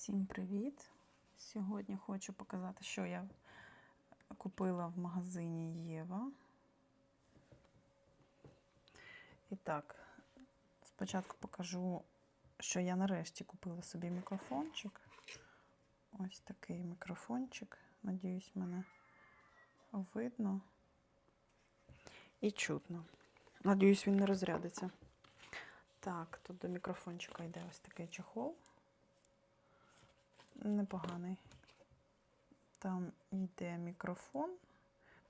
Всім привіт! Сьогодні хочу показати, що я купила в магазині Єва. І так, спочатку покажу, що я нарешті купила собі мікрофончик. Ось такий мікрофончик. Надіюсь, мене видно і чутно. Надіюсь, він не розрядиться. Так, тут до мікрофончика йде ось такий чехол. Непоганий. Там йде мікрофон,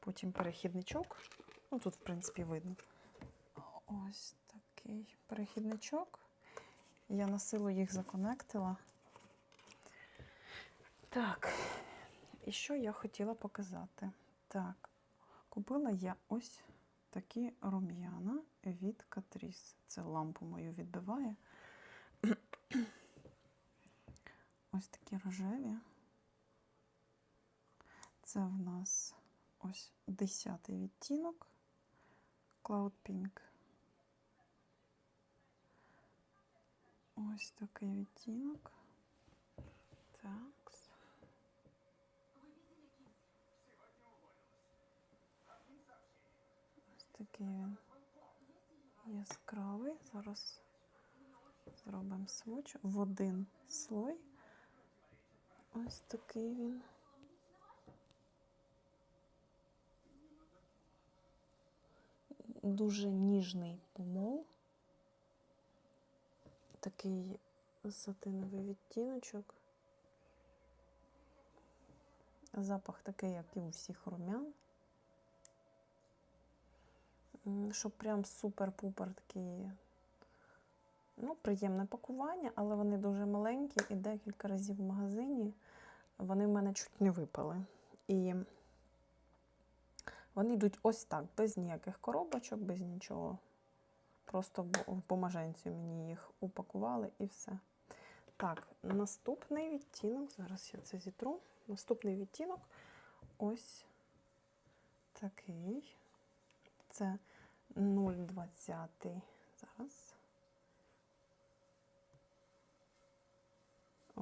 потім перехідничок. Ну, тут, в принципі, видно. Ось такий перехідничок. Я на силу їх законектила. Так, і що я хотіла показати? Так, купила я ось такі рум'яна від Catrice. Це лампу мою відбиває. Ось такі рожеві. Це в нас ось 10 відтінок Cloud Pink. Ось такий відтінок. Так. Ось такий він яскравий. Зараз зробимо сводч в один слой. Ось такий він. Дуже ніжний помол. Такий сатиновий відтіночок. Запах такий, як і у всіх румян. Щоб прям супер-пупер такий. Ну, приємне пакування, але вони дуже маленькі і декілька разів в магазині вони в мене чуть не випали. І вони йдуть ось так, без ніяких коробочок, без нічого. Просто в бумаженці мені їх упакували і все. Так, наступний відтінок, зараз я це зітру. Наступний відтінок ось такий. Це 0,20. Зараз.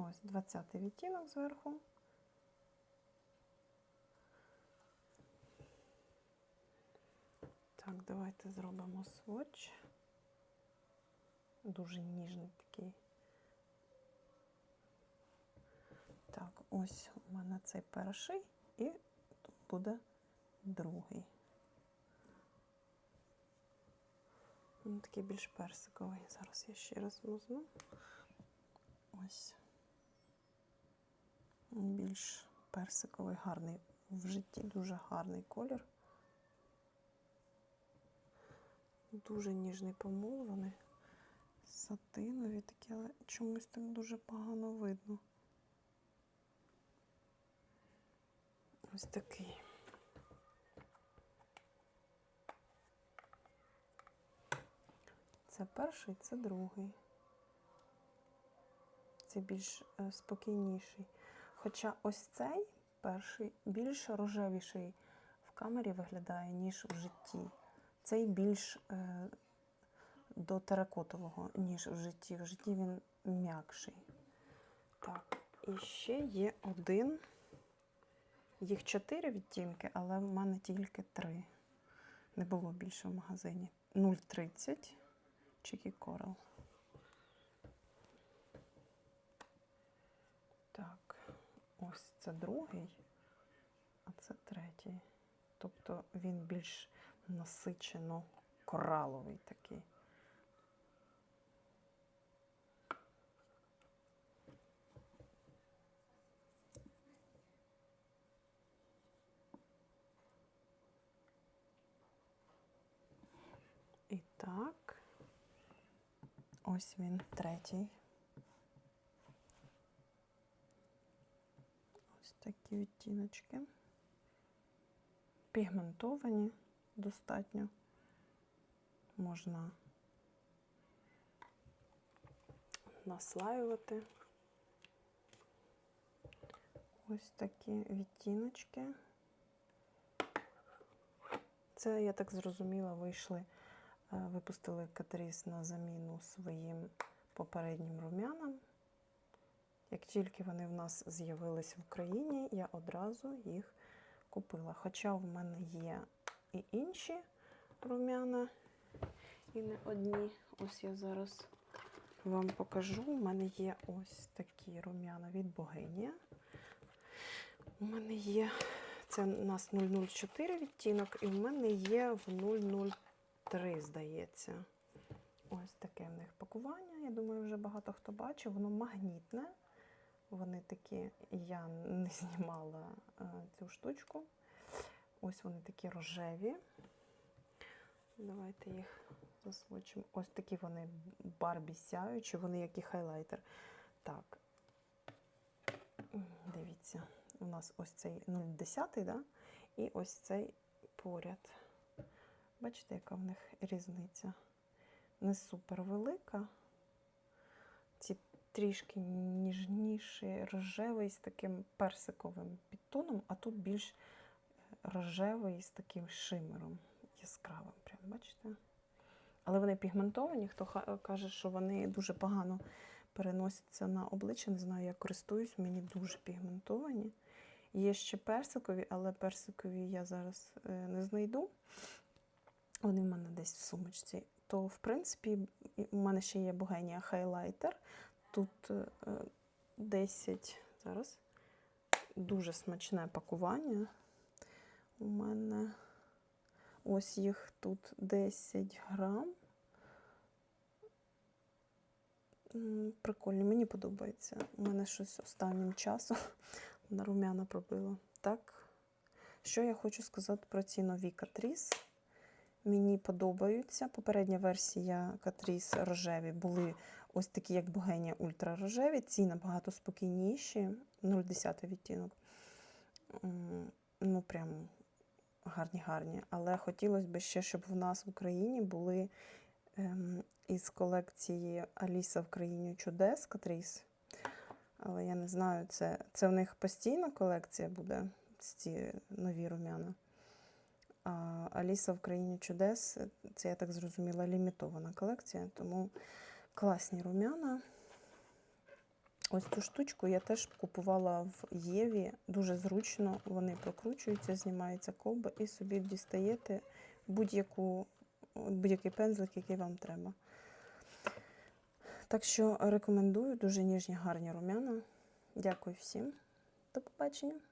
Ось 20 відтінок зверху. Так, давайте зробимо сводч. Дуже ніжний такий. Так, ось у мене цей перший, і тут буде другий. Він такий більш персиковий. Зараз я ще раз візьму. Ось. Більш персиковий, гарний в житті, дуже гарний колір. Дуже ніжний помол, вони сатинові такі, але чомусь так дуже погано видно. Ось такий. Це перший, це другий. Це більш е, спокійніший. Хоча ось цей перший більш рожевіший в камері виглядає, ніж в житті. Цей більш е, до теракотового, ніж в житті. В житті він м'якший. Так, і ще є один. Їх чотири відтінки, але в мене тільки три. Не було більше в магазині. 0,30 Чікі Coral. Так, ось це другий, а це третій. Тобто він більш насичено кораловий такий. І так, ось він третій. Ось такі відтіночки. Пігментовані достатньо. Можна наслаювати. Ось такі відтіночки. Це, я так зрозуміла, вийшли, е, випустили Катріс на заміну своїм попереднім румянам. Як тільки вони в нас з'явились в Україні, я одразу їх купила. Хоча в мене є і інші рум'яна, і не одні. Ось я зараз вам покажу. У мене є ось такі рум'яна від Богинія. У мене є, це у нас 004 відтінок, і в мене є в 003, здається. Ось таке в них пакування. Я думаю, вже багато хто бачив. Воно магнітне. Вони такі, я не знімала е, цю штучку. Ось вони такі рожеві. Давайте їх засвочимо. Ось такі вони барбі сяючі, вони як і хайлайтер. Так. Дивіться, у нас ось цей 0,10, да? і ось цей поряд. Бачите, яка в них різниця? Не супер велика. Ці трішки ніжніший, рожевий з таким персиковим підтоном, а тут більш рожевий з таким шимером яскравим. Прям, бачите? Але вони пігментовані. Хто каже, що вони дуже погано переносяться на обличчя, не знаю, я користуюсь, мені дуже пігментовані. Є ще персикові, але персикові я зараз е, не знайду. Вони в мене десь в сумочці. То, в принципі, у мене ще є Богенія хайлайтер. Тут е, е, 10, зараз дуже смачне пакування. У мене ось їх тут 10 грам. М, Прикольні, мені подобається. У мене щось останнім часом на рум'яна пробило. Так, що я хочу сказати про ці нові Катріс. Мені подобаються. Попередня версія Катріс рожеві були ось такі, як Богенія ультра рожеві. Ці набагато спокійніші, 0,10 відтінок. Ну, прям гарні, гарні. Але хотілося б ще, щоб в нас в Україні були ем, із колекції Аліса в країні чудес Катріс. Але я не знаю, це, це в них постійна колекція буде, ці нові рум'яна. А Аліса в країні чудес це, я так зрозуміла, лімітована колекція, тому класні рум'яна. Ось цю штучку я теж купувала в Єві. Дуже зручно, вони прокручуються, знімається колба і собі дістаєте будь-яку, будь-який пензлик, який вам треба. Так що рекомендую дуже ніжні, гарні рум'яна. Дякую всім. До побачення.